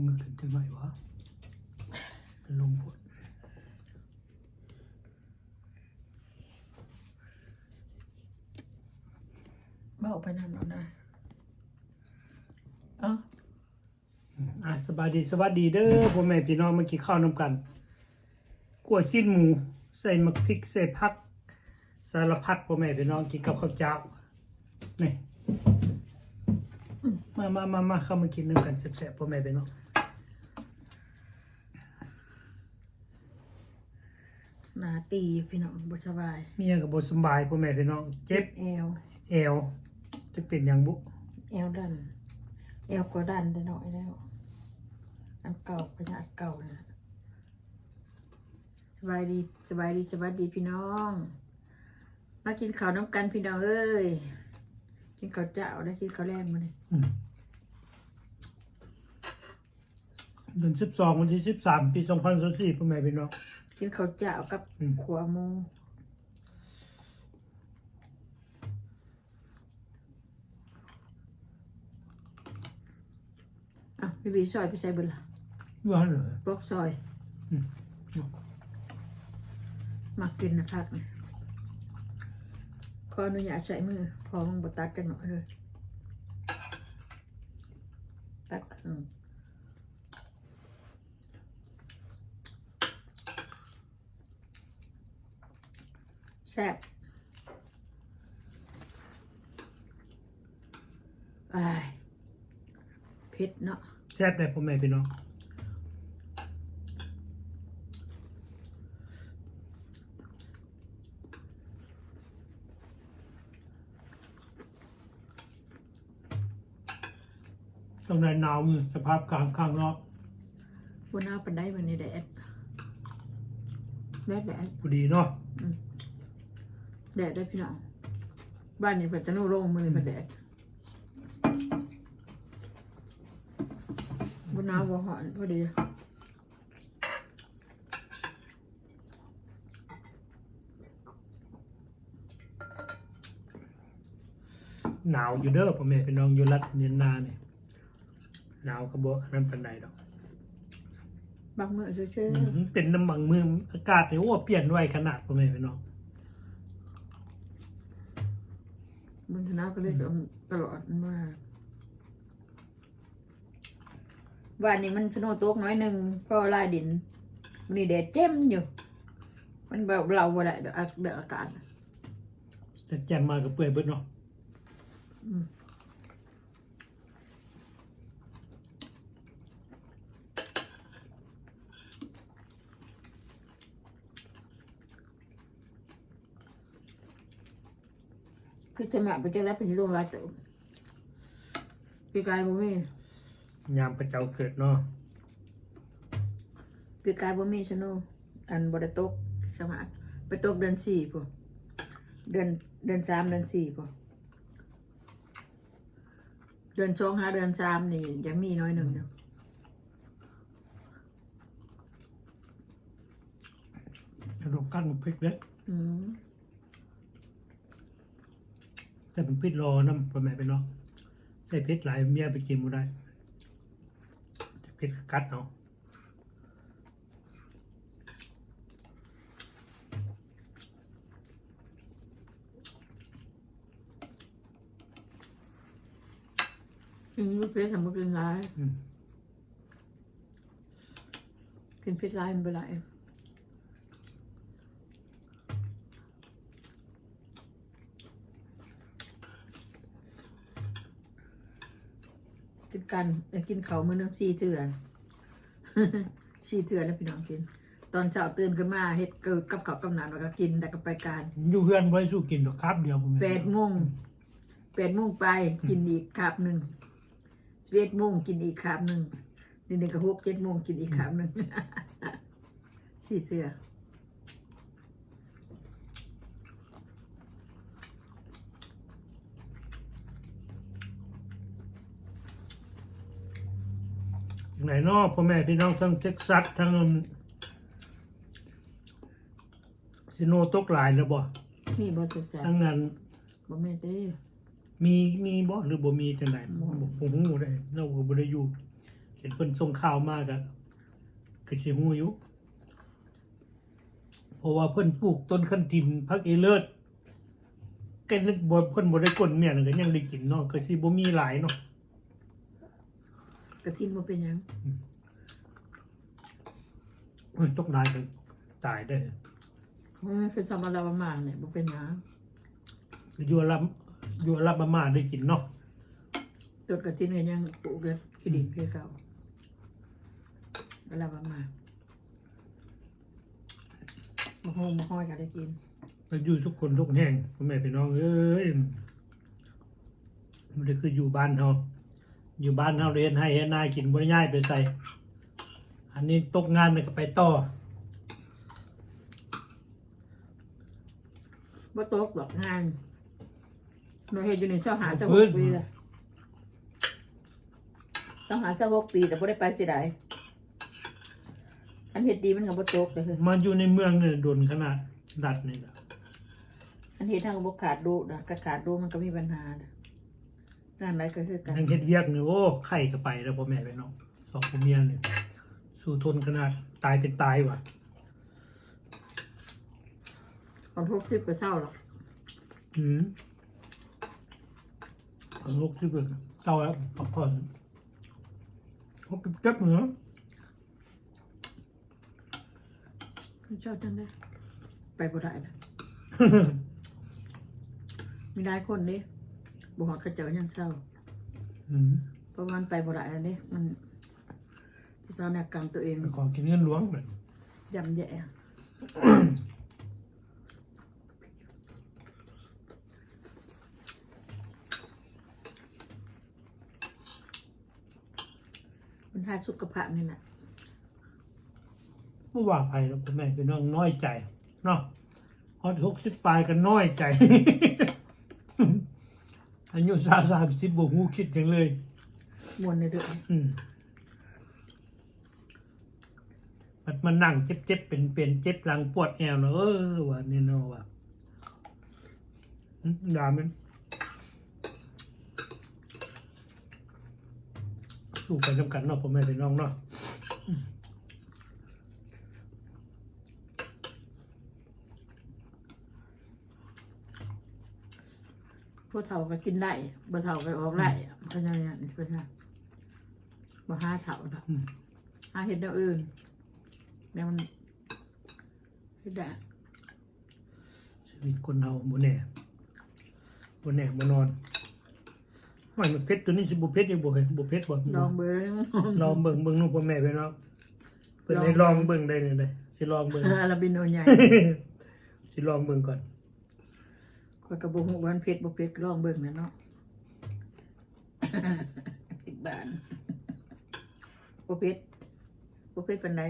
ผมก็ขึ้นจังหน่อยวะลงพดเบาไปนั่นเอานะเอ้าอะสบายดีสวัสดีเด้อพ่อแม่พี่น้องเมื่อกี้ข้าวนำกันกล้วยสิ้นหมู ใส่มะพริกใส่ผัก สารพัดพ่อแม่พี่น้องกินกับข้าวเจ้านี่มามามามาเข้ามากินน้ำกันแซ่บๆพ่อแม่พี่น้อง หนาตีพี่น้องบ่สบาย เมียกับบสำบายพ่อแม่พี่น้องเจ็บแอว เอวจะเป็นอย่างบุแอวดันแอวก็ดันได้หน่อยแล้ว อันเก่าก็อันเก่าเลยนะสบายดีสบายดีสวัสดีพี่น้อง มากินข้าวน้ำกันพี่น้องเอ้ย กินข้าวเจ้าได้กินข้าวแรงมาเลยอืมเดือนสิบสองวันที่สิบสามปีสองพันสิบสี่พ่อแม่พี่น้อง กินข้าวเจ้ากับอืม ขัวหมูอะพี่บีซอยไปใส่เบุญละว่าเลย บอกซอยอืม มากินนะพักนะขออนุญาตใส่มือ พอมึงบตัดกันหน่อยเลยตัดครึ่ง ซ่บอ้ายเผ็ดเนาะแซ่บเลยพ่อแม่พี่น้องต้องได้หนาวมือสภาพกลางข้างนอกบนหน้าปันได้วันนี้แดดแดดแดดพอดีเนาะ แดดได้พี่น้องบ้านนี้เป็นจะนู่โล่งมือเป็นแดดบนหน้าวัวหอนพอดีหนาวอยู่เด้อพ่อแม่พี่น้องอยู่รัฐเนียนนาเนี่ยหนาวกระบอกอันนั้นปันใดดอกบางมือเชื่ออืมเป็นน้ำบังมืออากาศเนี่ยโอ้เปลี่ยนไวขนาดพ่อแม่พี่น้อง บนหน้าก็เลยจะตลอดว่าบ้านนี้มันสโนว์โต๊กน้อยหนึ่งก็ลายดินมันนี่แดดเจ้มอยู่ มันแบบเราอะไรเดี๋ยวอาเดี๋ยวอากาศแต่แจ่มมากับเปื่อยเบิดเนาะ คือจะมาไปเจอแล้วเป็นโรงรายเติมปีกายบ่มียามพระเจ้าเกิดเนาะปีกายบ่มีชโนอันบไดตกสมัครไปตกเดือนสี่พวกเดือนเดือนสามเดือนสี่พวกเดือนสองหาเดือนสามนี่ยังมีน้อยหนึ่งอยู่กระดูกกั้นมันพริกเล็กอืม แต่เป็นพริกรอน้ำพ่อแม่พี่น้องใส่พริกหลายเมียไปกินบ่ได้แต่พริกกัดเอากินลูกเพชรสมมติกินร้ายอืมกินเพชรร้ายมันเป็นไร กินกันเอ้ยกินเขาวมือนึงสี่เถื่อนสี่เถื่อนแล้วพี่น้องกิน ตอนเช้าตื่นขึ้นมาเฮ็ดเกิดกับข้าวกับน้ำแล้วก็กินแล้วก็ไปการอยู่เพื่อนไว้สู้กินดอกครับเดียวพ่อแม่แปดโมงแปดโมงไปกินอีกคาบหนึ่งสิบเอ็ดโมงกินอีกคาบหนึ่งนี่หนึ่งก็หกเจ็ดโมงกินอีกคาบหนึ่งสี่เสือ ไหนเนอกพ่อแม่พี่น้องทั้งเท็กซัสทั้งซิโนตกหลายแล้วบ่มีบอสุดแสบทั้งนั้นบ่แม่เต้มีมีบ่หรือบ่มีจังไดบ่บ่ผมฮู้ได้เราก็บ่ได้อยู่เห็นเพิ่นส่งข่าวมากอะก็สิฮู้อยู่เพราะว่าเพิ่นปลูกต้นคันทินพักเอเลิศก็นึกบ่เพิ่นบ่ได้กลนเมียนก็ยังได้กินเนาะก็สิบ่มีหลายเนาะ กระทินบ่เป็นหยังเพิ่นตกนายก็ตายได้อมันคือสมาราวมากเนี่ยบ่เป็นหยังอยู่รับอยู่รับมามาได้กินเนาะต้นกระทินก็ยังปลูกเลยคือดินคือเก่าเวลาประมาณมาห้องมาห้อยก็ได้กิน มันอยู่ทุกคนทุกแห่งพ่อแม่พี่น้องเอ้ยมันได้คืออยู่บ้านเฮา อยู่บ้านเฮาเรียนให้เฮ็ดนากินบ่ได้ย้ายไปใส่ อันนี้ตกงานนี่ก็ไปต่อบ่ตกหรอกงานหนูเฮ็ดอยู่ในเสาหาเสาหกปีละเสาหาเสาหกปีแต่บ่ได้ไปสิได้อันเฮ็ดดีมันก็บ่ตกเลยคือมาอยู่ในเมืองเนี่ยโดนขนาดดัดนี่ล่ะอันเฮ็ดทางบ่ขาดดูนะก็ขาดดูมันก็มีปัญหานะ งานไหนก็คือกันยังเฮ็ดเวียกนี่โอ้ไข่ก็ไปแล้วพ่อแม่พี่น้องสองผัวเมียนี่สู้ทนขนาดตายเป็นตายว่ะคนหกสิบก็เท่าหรอกอืมเอาลูกที่เป็นเจ้าแล้วพักผ่อนเขาเก็บเก็บเหรอเจ้าจังได้ไปบ่ได้นะมีหลายคนเด้ บ่ฮอดเขาเจ้ายังเศร้าอืมเพราะมันไปบ่ได้แล้วเด้มันสถานกรรมตัวเองไปขอกินเงินหลวงเลยย่ำแย่ปัญหาสุขภาพนี่แหละเมื่อว่าไปแล้วพ่อแม่พี่น้องน้อยใจเนาะพอทุกสิบปลายกันน้อยใจ อายุสามสามสิบบ่หูคิดอย่างเลย มวนในเดือนอืมมันมานั่งเจ็บเจ็บเป็นเป็นเจ็บหลังปวดแอวเนอะเออว่านี่เนาะว่าอืมด่ามันสู้ไปจำกันเนาะพ่อแม่พี่น้องเนาะ พวกเฒ่าก็กินได้บ่เฒ่าก็ออกได้เพราะฉะนั้นนี่คือนะบ่หาเฒ่าดอกอืมหาเฮ็ดแนวอื่นแนวมันเฮ็ดได้ชีวิตคนเฮาบ่แน่บ่แน่บ่นอนไม่มันเพชรตัวนี้สิบ่เพชรอยู่บ่เฮ้ยบ่เพชรบ่ลองเบิ่งลองเบิ่งเบิ่งนู่นพ่อแม่พี่น้องเพิ่นให้ลองเบิ่งได้นี่เลยสิลองเบิ่งอาราบิโนใหญ่สิลองเบิ่งก่อน ข้อยก็บ่ฮู้ว่ามันเผ็ดบ่เผ็ดลองเบิ่งแหน่เนาะเผ็ดบานบ่เผ็ดบ่เผ็ดปานใด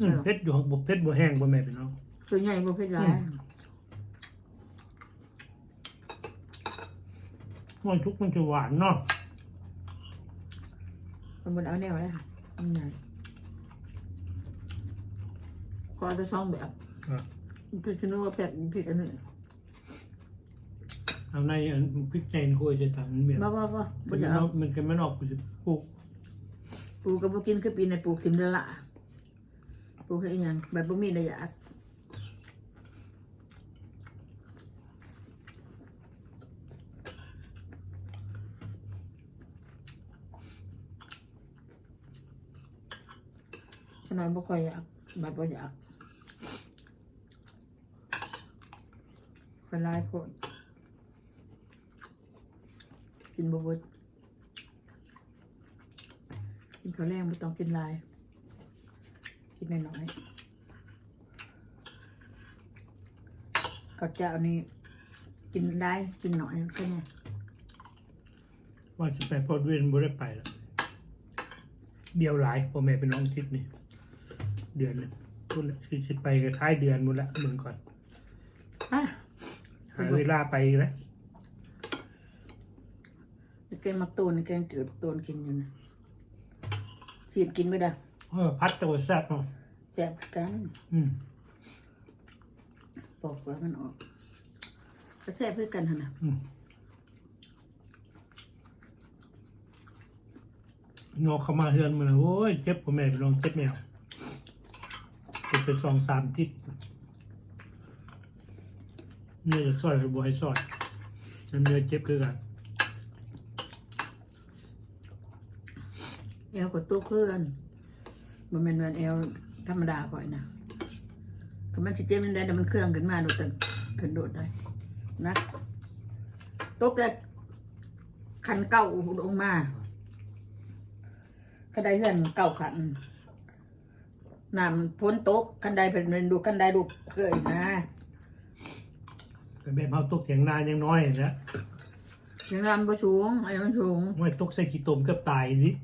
อืมเพชรอยู่บ่เพชรบ่แห้งบ่แม่พี่น้องตัวใหญ่บ่เผ็ดหลายมันทุกมันจะหวานเนาะมันบ่ได้เอาแนวเลยค่ะมันใหญ่ก็เอาแต่สองแบบอะพริกขี้หนูกับเผ็ดพริกอันนี้เอาในอันพริกแกงโคยจะทำมันเมียนบ่บ่บ่มับ่นจะก็เอามันก็มันออกกูสิปลูกปูก็บ่กินคือปีในปูกินเด้อละปูคืออีหยังแบบบ่มีระยะขนาดบ่ค่อยอยากแบบบ่อยาก คนร้ายโพดกินบ่เบิดกินข้าวแรงไม่ต้องกินหลาย กินน้อยๆข้าวเจ้านี่กินได้กินหน่อยก็ไงว่าสิไปพอดเวียนบ่ได้ไปแล้วเดียวหลายพ่อแม่เป็นน้องทิศนี่ เดือนหนึงพุ่นละสิสิไปก็ท้ายเดือนหมดละเบิ่งก่อนอะ หาเวลาไปแล้วแกงมาตูนแกงกิดตูนกินอยู่นะสีดกินไม่ได้เออพัดตัวแซ่บเนาะแซ่บกันอืมปอกหัวมันออกก็แซ่บเพื่อกันหั่นะอืมงอเข้ามาเฮือนมันโอ้ยเจ็บผมแม่ไปลองเจ็บแมวเจ็บไปสองสามทิศ นี่ยจะซอยหรือบ่ให้ซอยมันเนื้อเจ็บคือกันเอวกดตู้เคลื่อนมันเป็นวันเอวธรรมดาก่อยนะก็มันสิเจ็บมันได้แต่มันเครื่องขึ้นมาโดดแต่ขึ้นโดดได้นะตกแต่คันเก้าลงมาคันใดเงื่อนเก้าขันน้ำพ้นตกคันใดเป็นดูคันใดดูเคยนะ แต่แบบเฮาตกเถียงนายังน้อยนะยังรำประสูงไอ้มันสูงไม่ตกใส่ขี้ตมเกือบตายนี่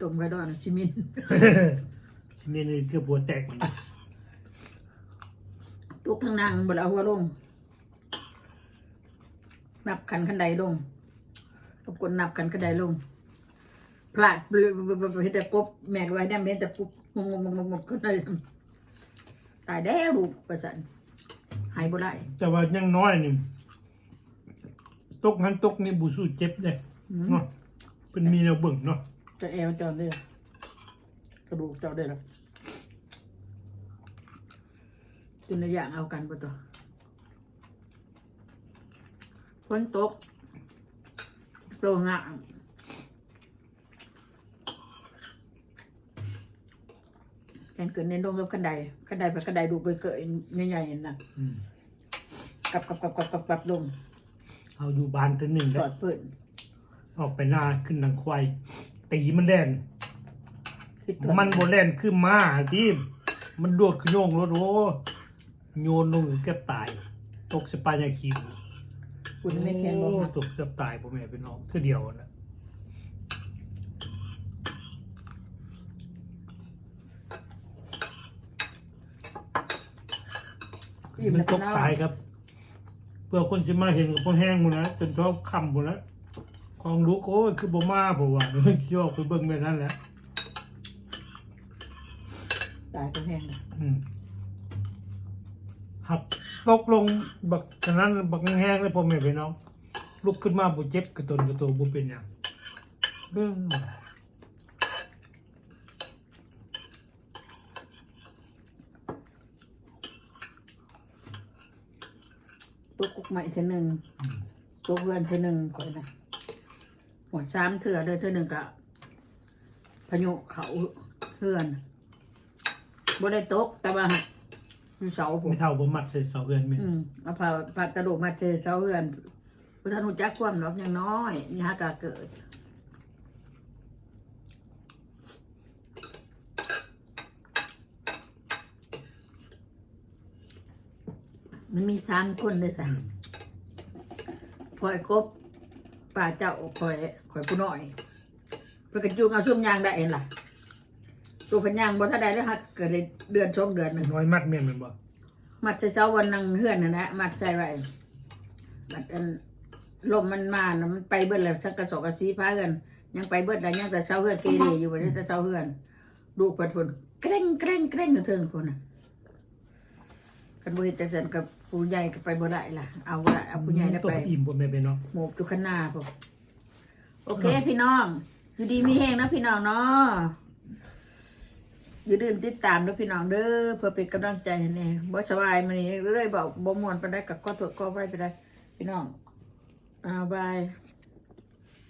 ตุ่มกระดอนชิมิน ชิเมนี่เกือบหัวแตกมันตุกทางนางบนเอาหัวลง นับขันขันใดลงรบกวนนับขันขันใดลง พลาดเห็นแต่กบแม่ก็ไว้ได้เห็นแต่กบงงงงงงก็ได้ตายแล้วลูกประสัน หายบ่ได้แต่ว่ายังน้อยนี่ตกหันตกนี่บุสู้เจ็บเลยเนาะเป็นมีแนวเบิ่งเนาะจะแอวจอนได้ละกระดูกจอนได้ละเป็นระยะเอากันปะตัวฝนตกโตงะ กันเกิดในดงกับกันไดกันไดไปกันไดดูเกยๆใหญ่ๆน่ะอืมกับกับกับกับกับกับลงเอาอยู่บ้านตัวหนึ่งสแล้อวดเปิดออกไปหน้าขึ้นหนังควายตีมันแล่น คิดตัวมันโบแล่นขึ้นมาที่มันโดดขึ้นโยงรถโอ้โยนลงเกือบตาย ตกสปายาคีคุณไม่แข็งบ่โอ้มาตกเกือบตายพ่อแม่เป็นน้องเท่าเดียวนะ มมันแล้วตก็กน่าตายครับ เพื่อคนจะมาเห็นกับพวกแห้งหมดนะจนท้องคำหมดแล้วของลูกโอ้ยคือบ่มาผมว่าย่อไปเบิ่งไปนั่นแหละตายเป็นแห้งนะอืมหักตกลงบักฉะนั้นบักแห้งเลยพ่อแม่พี่น้องลุกขึ้นมาบ่เจ็บกระตนกระโตบ่เป็นหยังเรื่อง ตัวกุกใหม่เท่านึงตัวเพื่อนเท่านึงคอยนะหัวสามเถื่อเลยเท่านึงกะพายุเขาเพื่อนบ่ได้ตกแต่ว่าอยู่เสาผมไม่เท่าบ่มัดใส่เสาเฮือนแม่นอืมเอาผ่าผ่าตะลุมาเจอเสาเพื่อนพุทธานุจักความหรอกยังน้อยนี่ฮะกาเกิด มันมีสามคนเลยสั่งพอยกบป่าเจ้าคอยคอยผู้น้อยเพื่อกระจุงเอาช่วงยางได้เองล่ะ ตัวพันยางบ่ถ้าได้แล้วฮะเกิดได้เดือนช่วงเดือนหนึ่งน้อยมัดแม่นแม่นบ่มัดใส่เสาวันนังเฮือนนะนะมัดใส่ไว้มัดอันลมมันมานะมันไปเบิดแล้วชักกระสอบกระซีพาเฮือนยังไปเบิดแล้วยังแต่เสาเฮือนเกเรอยู่บ่ได้แต่เสาเฮือนดูกเปิดพุ่นเกร่งเกร่งเกร่งอยู่เทิงพุ่นน่ะกันบ่เฮ็ดจังซั่นกับ ผู้ใหญ่ก็ไปบ่ได้ล่ะ เอาบ่ได้เอาผู้ใหญ่ได้ตกไป อิ่มพ่อแม่พี่น้องหมบอยู่ข้างหน้าผมโอเค พี่น้องอยู่ดีมีแห้งนะพี่น้องเนาะอย่าลืมติดตามนะพี่น้องเด้อเพื่อเป็นกำลังใจให้แน่บ่สบายมานี่เลยบอกบ่ม่วนไปได้กับก็ตัวก็ไว้ไปได้ พี่น้องอ่าบาย